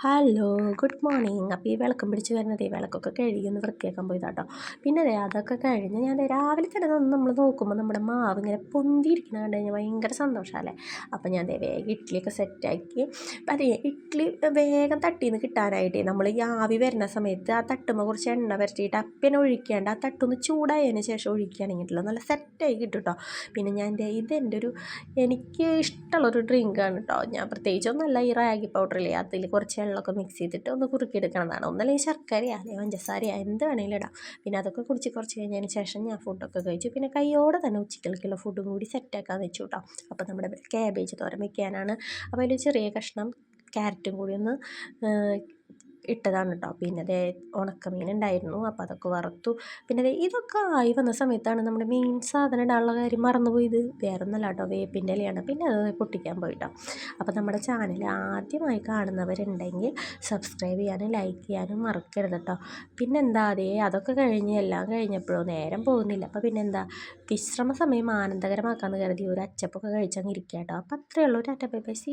Hello good morning അപ്പോൾ ഈ വിളക്കം പിടിച്ച് വരുന്നത് ഈ വിളക്കൊക്കെ കഴുകി ഒന്ന് വൃത്തിയാക്കാൻ പോയതാട്ടോ. പിന്നെ അതെ അതൊക്കെ കഴിഞ്ഞ് ഞാൻ രാവിലെ തന്നെ നമ്മൾ നോക്കുമ്പോൾ നമ്മുടെ മാവ് ഇങ്ങനെ പൊന്തിയിരിക്കുന്നത് കണ്ടു കഴിഞ്ഞാൽ ഭയങ്കര സന്തോഷമല്ലേ അപ്പോൾ ഞാൻ വേഗം ഇഡ്ഡലിയൊക്കെ സെറ്റാക്കി. അത് ഇഡ്ഡലി വേഗം തട്ടിന്ന് കിട്ടാനായിട്ട് നമ്മൾ ഈ ആവി വരുന്ന സമയത്ത് ആ തട്ടുമ്പോൾ കുറച്ച് എണ്ണ വരട്ടിയിട്ട് അപ്പനെ ഒഴിക്കാണ്ട് ആ തട്ടൊന്ന് ചൂടായതിന് ശേഷം ഒഴിക്കുകയാണെങ്കിലോ നല്ല സെറ്റായി കിട്ടും കേട്ടോ പിന്നെ ഞാൻ എന്റെ ഇതെന്റെ ഒരു എനിക്ക് ഇഷ്ടമുള്ളൊരു ഡ്രിങ്കാണ് കേട്ടോ ഞാൻ പ്രത്യേകിച്ചൊന്നുമല്ല ഈ റാഗി പൗഡറിൽ അതിൽ കുറച്ച് വെള്ളമൊക്കെ മിക്സ് ചെയ്തിട്ട് ഒന്ന് കുറുക്കിയെടുക്കണതാണ്. ഒന്നല്ലെങ്കിൽ ശർക്കരയോ അല്ലെങ്കിൽ പഞ്ചസാരയോ എന്ത് വേണമെങ്കിലും ഇടാം. പിന്നെ അതൊക്കെ കുടിച്ച് കുറച്ച് കഴിഞ്ഞതിന് ശേഷം ഞാൻ ഫുഡൊക്കെ കഴിച്ചു. പിന്നെ കൈയോടെ തന്നെ ഉച്ചക്കലേക്കുള്ള ഫുഡും കൂടി സെറ്റാക്കാൻ വെച്ചു കേട്ടോ അപ്പോൾ നമ്മുടെ ക്യാബേജ് തോരൻ വയ്ക്കാനാണ് അപ്പോൾ അതിൽ ചെറിയ കഷ്ണം ക്യാരറ്റും കൂടി ഒന്ന് ഇട്ടതാണ് കേട്ടോ പിന്നെ അതേ ഉണക്കമീൻ ഉണ്ടായിരുന്നു അപ്പോൾ അതൊക്കെ വറുത്തു. പിന്നെ അതേ ഇതൊക്കെ ആയി വന്ന സമയത്താണ് നമ്മുടെ മെയിൻ സാധനം ഇടാനുള്ള കാര്യം മറന്നുപോയത്. വേറെ ഒന്നല്ല കേട്ടോ വേപ്പിന്റെ ഇലയാണ്. പിന്നെ അത് പൊട്ടിക്കാൻ പോയിട്ടോ. അപ്പോൾ നമ്മുടെ ചാനൽ ആദ്യമായി കാണുന്നവരുണ്ടെങ്കിൽ സബ്സ്ക്രൈബ് ചെയ്യാനും ലൈക്ക് ചെയ്യാനും മറക്കരുത് കേട്ടോ പിന്നെന്താ അതേ അതൊക്കെ കഴിഞ്ഞ് എല്ലാം കഴിഞ്ഞപ്പോഴോ നേരം പോകുന്നില്ല. അപ്പോൾ പിന്നെന്താ വിശ്രമ സമയം ആനന്ദകരമാക്കാമെന്ന് കരുതി ഒരു അച്ചപ്പൊക്കെ കഴിച്ചങ്ങ് ഇരിക്കുക കേട്ടോ അപ്പോൾ അത്രയേ ഉള്ളൂ. ഒരു ബൈ സി